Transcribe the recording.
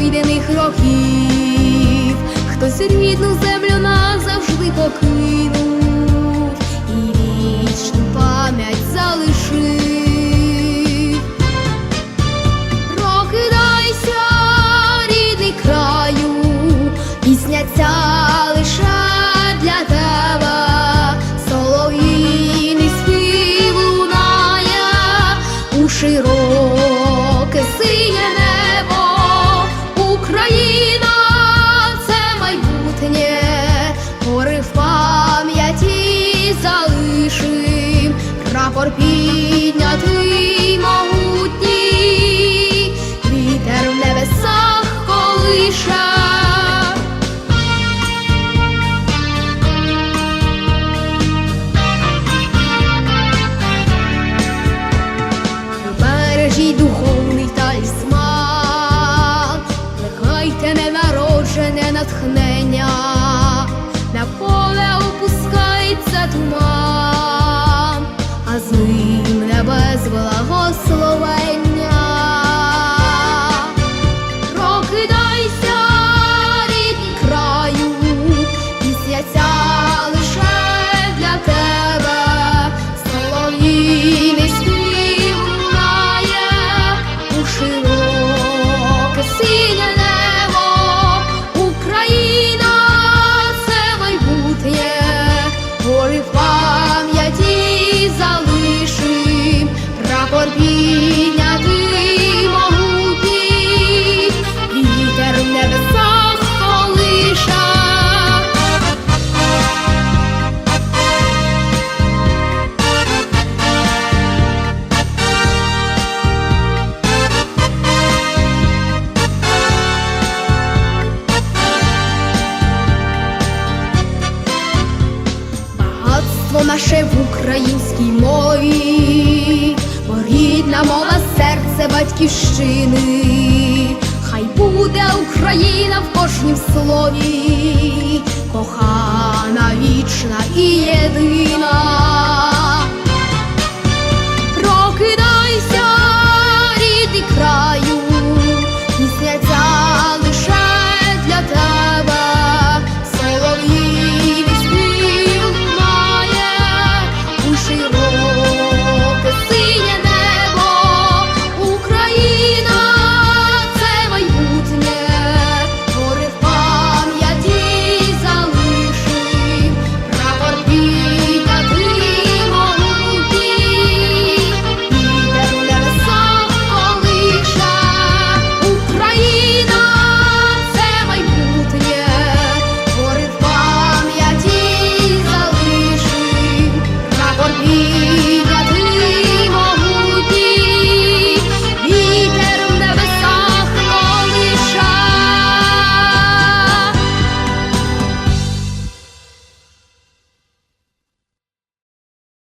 пройдених років, хтось рідну землю назавжди покинув. Прапор піднятий могутній, вітер в небесах колише. Бережіть духовний талісман, нехайте ненароджене натхнення, на поле опускається туман, наше в українській мові, бо рідна мова серце батьківщини, хай буде Україна в кожнім слові, кохана, вічна і єдина. 是我。